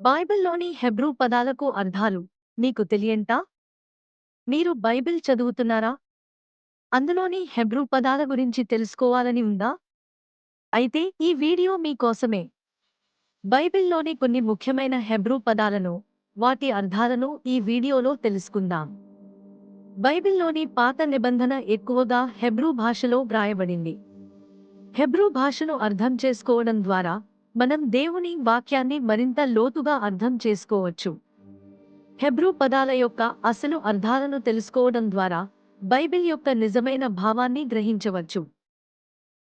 బైబిల్లోని హెబ్రూ పదాలకు అర్థాలు మీకు తెలియంటా? మీరు బైబిల్ చదువుతున్నారా? అందులోని హెబ్రూ పదాల గురించి తెలుసుకోవాలని ఉందా? అయితే ఈ వీడియో మీకోసమే బైబిల్లోని కొన్ని ముఖ్యమైన హెబ్రూ పదాలను వాటి అర్థాలను ఈ వీడియోలో తెలుసుకుందాం. బైబిల్లోని పాత నిబంధన ఎక్కువగా హెబ్రూ భాషలో వ్రాయబడింది. హెబ్రూ భాషను అర్థం చేసుకోవడం ద్వారా మనం దేవుని వాక్యాన్ని మరింత లోతుగా అర్థం చేసుకోవచ్చు. హెబ్రూ పదాల యొక్క అసలు అర్థాలను తెలుసుకోవడం ద్వారా బైబిల్ యొక్క నిజమైన భావాన్ని గ్రహించవచ్చు.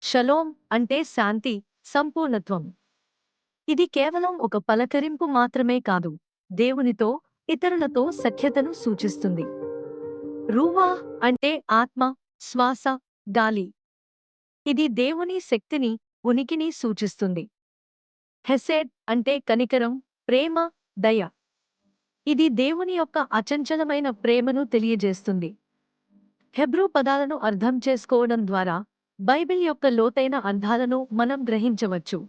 షలోం అంటే శాంతి సంపూర్ణత్వం. ఇది కేవలం ఒక పలకరింపు మాత్రమే కాదు దేవునితో ఇతరులతో సఖ్యతను సూచిస్తుంది. రూవా అంటే ఆత్మ శ్వాస గాలి. ఇది దేవుని శక్తిని ఉనికిని సూచిస్తుంది. హెసెడ్ అంటే కనికరం ప్రేమ దయ. ఇది దేవుని యొక్క అచంచలమైన ప్రేమను తెలియజేస్తుంది. హెబ్రూ పదాలను అర్థం చేసుకోవడం ద్వారా బైబిల్ యొక్క లోతైన అర్థాలను మనం గ్రహించవచ్చు.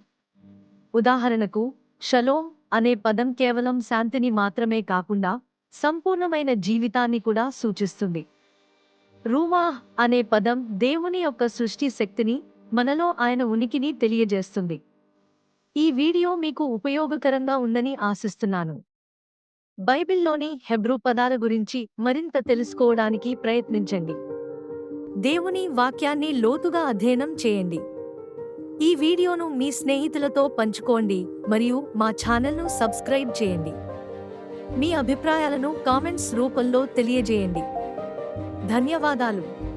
ఉదాహరణకు షలోం అనే పదం కేవలం శాంతిని మాత్రమే కాకుండా సంపూర్ణమైన జీవితాన్ని కూడా సూచిస్తుంది. రూమా అనే పదం దేవుని యొక్క సృష్టి శక్తిని మనలో ఆయన ఉనికిని తెలియజేస్తుంది. ఈ వీడియో మీకు ఉపయోగకరంగా ఉందని ఆశిస్తున్నాను. బైబిల్లోని హెబ్రూ పదాల గురించి మరింత తెలుసుకోవడానికి ప్రయత్నించండి. దేవుని వాక్యాన్ని లోతుగా అధ్యయనం చేయండి. ఈ వీడియోను మీ స్నేహితులతో పంచుకోండి మరియు మా ఛానల్ను సబ్స్క్రైబ్ చేయండి. మీ అభిప్రాయాలను కామెంట్స్ రూపంలో తెలియజేయండి. ధన్యవాదాలు.